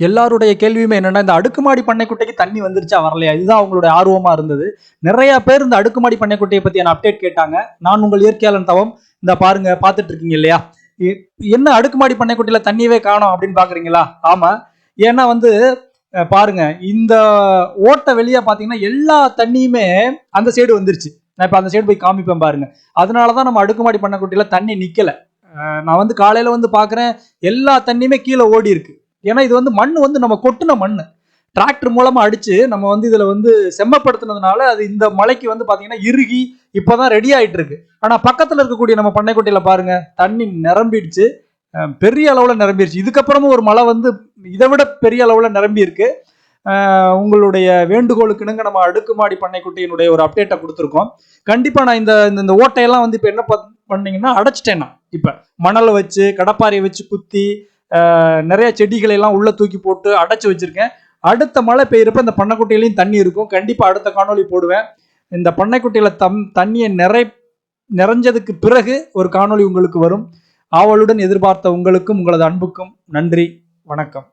எல்லாருடைய கேள்வியுமே என்னன்னா இந்த அடுக்குமாடி பண்ணைக்குட்டைக்கு தண்ணி வந்துருச்சா வரலையா? இதுதான் அவங்களுடைய ஆர்வமா இருந்தது. நிறைய பேர் இந்த அடுக்குமாடி பண்ணைக்குட்டையை பத்தியான அப்டேட் கேட்டாங்க. நான் உங்கள் இயற்கையாளன் தவம். இந்த பாருங்க பார்த்துட்டு இருக்கீங்க இல்லையா? என்ன அடுக்குமாடி பண்ணைக்குட்டையில தண்ணியவே காணும் அப்படின்னு பாக்குறீங்களா? ஆமா. ஏன்னா வந்து பாருங்க இந்த ஓட்டை வெளியே பார்த்தீங்கன்னா எல்லா தண்ணியுமே அந்த சைடு வந்துருச்சு. நான் இப்போ அந்த சைடு போய் காமிப்பேன் பாருங்க. அதனாலதான் நம்ம அடுக்குமாடி பண்ணைக்குட்டையில தண்ணி நிக்கல. நான் வந்து காலையில வந்து பாக்குறேன் எல்லா தண்ணியுமே கீழே ஓடி இருக்கு ஏன்னா இது வந்து மண் வந்து நம்ம கொட்டின மண் டிராக்டர் மூலமா அடிச்சு நம்ம வந்து இதுல வந்து செம்மப்படுத்தினதுனால அது இந்த மலைக்கு வந்து பாத்தீங்கன்னா இறுகி இப்பதான் ரெடி ஆயிட்டு இருக்கு ஆனா பக்கத்துல இருக்கக்கூடிய நம்ம பண்ணைக்குட்டையில பாருங்க தண்ணி நிரம்பிடுச்சு. பெரிய அளவுல நிரம்பிடுச்சு. இதுக்கப்புறமும் ஒரு மழை வந்து இதை விட பெரிய அளவுல நிரம்பி இருக்கு. உங்களுடைய வேண்டுகோளுக்கு இணங்க நம்ம அடுக்குமாடி பண்ணைக்குட்டியினுடைய ஒரு அப்டேட்டை கொடுத்துருக்கோம். கண்டிப்பாக நான் இந்த இந்த- ஓட்டையெல்லாம் வந்து இப்போ என்ன பண்ணீங்கன்னா அடைச்சிட்டேன் நான். இப்போ மணலை வச்சு கடப்பாரையை வச்சு குத்தி நிறைய செடிகளை எல்லாம் உள்ள தூக்கி போட்டு அடைச்சி வச்சிருக்கேன். அடுத்த மழை பெய்யறப்ப இந்த பண்ணைக்குட்டையிலையும் தண்ணி இருக்கும். கண்டிப்பா அடுத்த காணொளி போடுவேன். இந்த பண்ணைக்குட்டையில தம் தண்ணியை நிறை நிறைஞ்சதுக்கு பிறகு ஒரு காணொளி உங்களுக்கு வரும். ஆவலுடன் எதிர்பார்த்த உங்களுக்கும் உங்களது அன்புக்கும் நன்றி வணக்கம்.